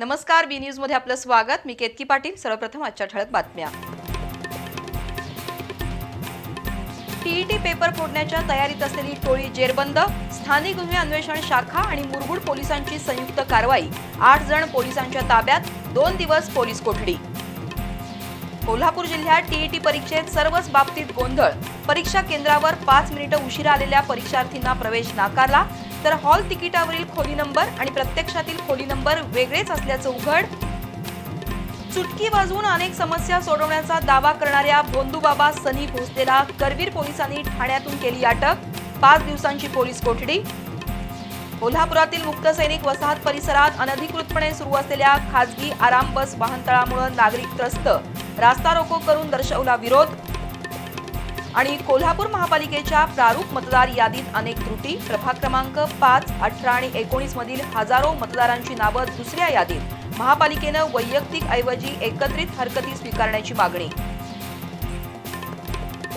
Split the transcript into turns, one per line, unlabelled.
नमस्कार बी न्यूजमध्ये आपलं स्वागत. मी केतकी पाटील. सर्वप्रथम आजच्या ठळक बातम्या. टीईटी पेपर फोडण्याच्या तयारीत असलेली टोळी जेरबंद स्थानिक गुन्हे अन्वेषण शाखा आणि मुरगुड पोलिसांची संयुक्त कारवाई. आठ जण पोलिसांच्या ताब्यात दोन दिवस पोलीस कोठडी. कोल्हापूर जिल्ह्यात टीईटी परीक्षेत सर्वच बाबतीत गोंधळ. परीक्षा केंद्रावर पाच मिनिटं उशिरा आलेल्या परीक्षार्थींना प्रवेश नाकारला. तर हॉल तिकिटावरील खोली नंबर आणि प्रत्यक्षातील खोली नंबर वेगळेच असल्याचं उघड. चुटकी वाजवून अनेक समस्या सोडवण्याचा दावा करणाऱ्या भोंदूबाबा सनी भोसलेला करवीर पोलिसांनी ठाण्यातून केली अटक. पाच दिवसांची पोलीस कोठडी. कोल्हापुरातील मुक्त सैनिक वसाहत परिसरात अनधिकृतपणे सुरू असलेल्या खासगी आराम बस वाहनतळामुळे नागरिक त्रस्त. रास्ता रोको करून दर्शवला विरोध. आणि कोल्हापूर महापालिकेच्या प्रारूप मतदार यादीत अनेक त्रुटी. प्रभाग क्रमांक पाच अठरा आणि एकोणीस मधील हजारो मतदारांची नावं दुसऱ्या यादीत. महापालिकेनं वैयक्तिक ऐवजी एकत्रित हरकती स्वीकारण्याची मागणी.